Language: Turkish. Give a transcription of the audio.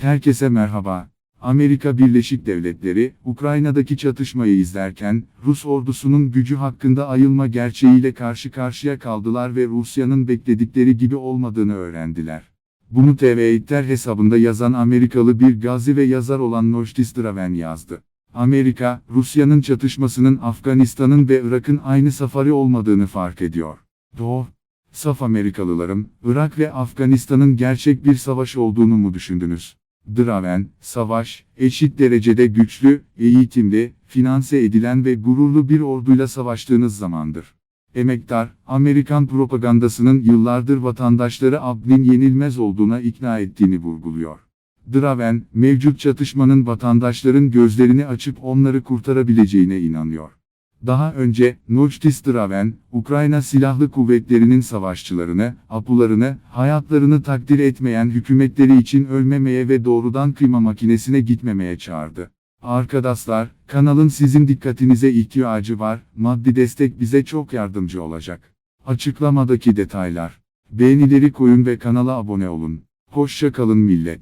Herkese merhaba. Amerika Birleşik Devletleri, Ukrayna'daki çatışmayı izlerken, Rus ordusunun gücü hakkında ayılma gerçeğiyle karşı karşıya kaldılar ve Rusya'nın bekledikleri gibi olmadığını öğrendiler. Bunu TV8'ler hesabında yazan Amerikalı bir gazi ve yazar olan Noştis Draven yazdı. Amerika, Rusya'nın çatışmasının Afganistan'ın ve Irak'ın aynı safari olmadığını fark ediyor. Doğru. Saf Amerikalılarım, Irak ve Afganistan'ın gerçek bir savaş olduğunu mu düşündünüz? Draven, savaş, eşit derecede güçlü, eğitimli, finanse edilen ve gururlu bir orduyla savaştığınız zamandır. Emektar, Amerikan propagandasının yıllardır vatandaşları Abd'in yenilmez olduğuna ikna ettiğini vurguluyor. Draven, mevcut çatışmanın vatandaşların gözlerini açıp onları kurtarabileceğine inanıyor. Daha önce, Nochtis Draven, Ukrayna Silahlı Kuvvetleri'nin savaşçılarını, apularını, hayatlarını takdir etmeyen hükümetleri için ölmemeye ve doğrudan kıyma makinesine gitmemeye çağırdı. Arkadaşlar, kanalın sizin dikkatinize ihtiyacı var, maddi destek bize çok yardımcı olacak. Açıklamadaki detaylar. Beğenileri koyun ve kanala abone olun. Hoşça kalın millet.